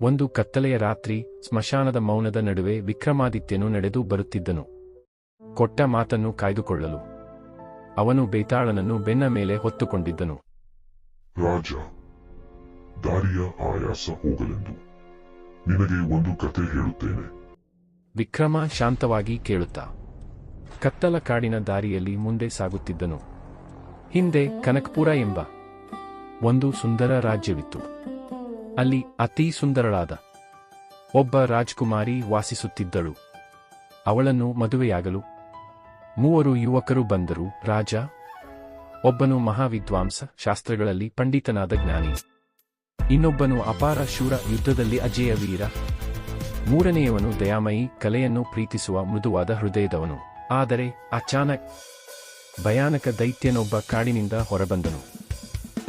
ಒಂದು ಕತ್ತಲೆಯ ರಾತ್ರಿ ಸ್ಮಶಾನದ ಮೌನದ ನಡುವೆ ವಿಕ್ರಮಾದಿತ್ಯನು ನಡೆದು ಬರುತ್ತಿದ್ದನು. ಕೊಟ್ಟ ಮಾತನ್ನು ಕಾಯ್ದುಕೊಳ್ಳಲು. ಅವನು ಬೇತಾಳನನ್ನು ಬೆನ್ನ ಮೇಲೆ ಹೊತ್ತುಕೊಂಡಿದ್ದನು. ರಾಜ ದಾರಿಯ ಆಯಾಸ ಹೋಗಲೆಂದು. ನಿನಗೆ ಒಂದು ಕತೆ ಹೇಳುತ್ತೇನೆ. ವಿಕ್ರಮ ಶಾಂತವಾಗಿ ಕೇಳುತ್ತಾ. ಕತ್ತಲ ಕಾಡಿನ ದಾರಿಯಲ್ಲಿ ಮುಂದೆ ಸಾಗುತ್ತಿದ್ದನು. ಹಿಂದೆ ಕನಕಪುರ ಎಂಬ ಒಂದು ಸುಂದರ ರಾಜ್ಯವಿತ್ತು. ಅಲ್ಲಿ ಅತಿ ಸುಂದರಳಾದ ಒಬ್ಬ ರಾಜ್ಕುಮಾರಿ ವಾಸಿಸುತ್ತಿದ್ದಳು. ಅವಳನ್ನು ಮದುವೆಯಾಗಲು ಮೂವರು ಯುವಕರು ಬಂದರು. ರಾಜ, ಒಬ್ಬನು ಮಹಾವಿದ್ವಾಂಸ, ಶಾಸ್ತ್ರಗಳಲ್ಲಿ ಪಂಡಿತನಾದ ಜ್ಞಾನಿ. ಇನ್ನೊಬ್ಬನು ಅಪಾರ ಶೂರ ಯುದ್ಧದಲ್ಲಿ ಅಜೇಯ ವೀರ. ಮೂರನೆಯವನು ದಯಾಮಯಿ, ಕಲೆಯನ್ನು ಪ್ರೀತಿಸುವ ಮೃದುವಾದ ಹೃದಯದವನು. ಆದರೆ ಅಚಾನಕ್ ಭಯಾನಕ ದೈತ್ಯನೊಬ್ಬ ಕಾಡಿನಿಂದ ಹೊರಬಂದನು.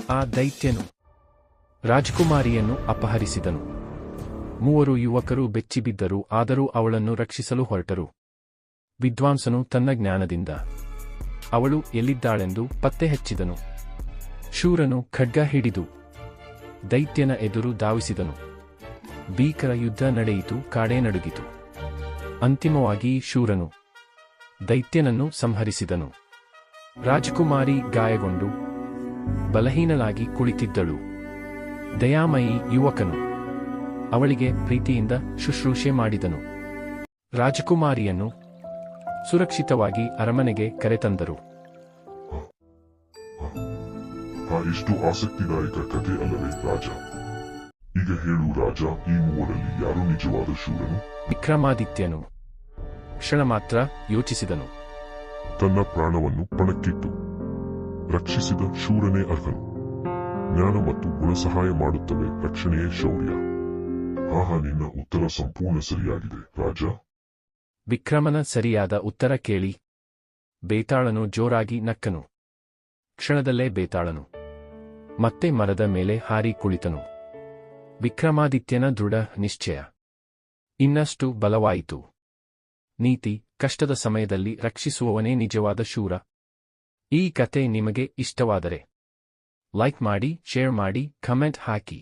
ಆ ದೈತ್ಯನು ರಾಜಕುಮಾರಿಯನ್ನು ಅಪಹರಿಸಿದನು. ಮೂವರು ಯುವಕರು ಬೆಚ್ಚಿಬಿದ್ದರು, ಆದರೂ ಅವಳನ್ನು ರಕ್ಷಿಸಲು ಹೊರಟರು. ವಿದ್ವಾಂಸನು ತನ್ನ ಜ್ಞಾನದಿಂದ, ಅವಳು ಎಲ್ಲಿದ್ದಾಳೆಂದು ಪತ್ತೆ ಹಚ್ಚಿದನು. ಶೂರನು ಖಡ್ಗ ಹಿಡಿದು ದೈತ್ಯನ ಎದುರು ಧಾವಿಸಿದನು. ಭೀಕರ ಯುದ್ಧ ನಡೆಯಿತು, ಕಾಡೇ ನಡುಗಿತು. ಅಂತಿಮವಾಗಿ ಶೂರನು ದೈತ್ಯನನ್ನು ಸಂಹರಿಸಿದನು. ರಾಜಕುಮಾರಿ ಗಾಯಗೊಂಡು ಬಲಹೀನಲಾಗಿ ಕುಳಿತಿದ್ದಳು. ದಯಾಮಯಿ ಯುವಕನು. ಅವಳಿಗೆ ಪ್ರೀತಿಯಿಂದ ಶುಶ್ರೂಷೆ ಮಾಡಿದನು. ರಾಜಕುಮಾರಿಯನ್ನು ಸುರಕ್ಷಿತವಾಗಿ ಅರಮನೆಗೆ ಕರೆತಂದರು. ಇಷ್ಟು ಎಷ್ಟು ಆಸಕ್ತಿದಾಯಕ ಕಥೆ ಅಲ್ಲವೇ ರಾಜ? ಈಗ ಹೇಳು ರಾಜ ಈ ಮೂವರಲ್ಲಿ ಯಾರು ನಿಜವಾದ ಶೂರನು? ವಿಕ್ರಮಾದಿತ್ಯನು ಕ್ಷಣ ಮಾತ್ರ ಯೋಚಿಸಿದನು. ತನ್ನ ಪ್ರಾಣವನ್ನು ಪಣಕ್ಕಿಟ್ಟು ರಕ್ಷಿಸಿದ ಶೂರನೇ ಅರ್ಹನು. ಜ್ಞಾನ ಮತ್ತು ಗುಣ ಸಹಾಯ ಮಾಡುತ್ತವೆ. ರಕ್ಷಣೆಯೇ ಶೌರ್ಯ. ಆಹಾ, ನಿನ್ನ ಉತ್ತರ ಸಂಪೂರ್ಣ ಸರಿಯಾಗಿದೆ. ರಾಜ. ವಿಕ್ರಮನ ಸರಿಯಾದ ಉತ್ತರ ಕೇಳಿ. ಬೇತಾಳನು ಜೋರಾಗಿ ನಕ್ಕನು. ಕ್ಷಣದಲ್ಲೇ ಬೇತಾಳನು. ಮತ್ತೆ ಮರದ ಮೇಲೆ ಹಾರಿ ಕುಳಿತನು. ವಿಕ್ರಮಾದಿತ್ಯನ ದೃಢ ನಿಶ್ಚಯ. ಇನ್ನಷ್ಟು ಬಲವಾಯಿತು. ನೀತಿ, ಕಷ್ಟದ ಸಮಯದಲ್ಲಿ ರಕ್ಷಿಸುವವನೇ ನಿಜವಾದ ಶೂರ. ಈ ಕತೆ ನಿಮಗೆ ಇಷ್ಟವಾದರೆ. ಲೈಕ್ ಮಾಡಿ ಶೇರ್ ಮಾಡಿ ಕಮೆಂಟ್ ಹಾಕಿ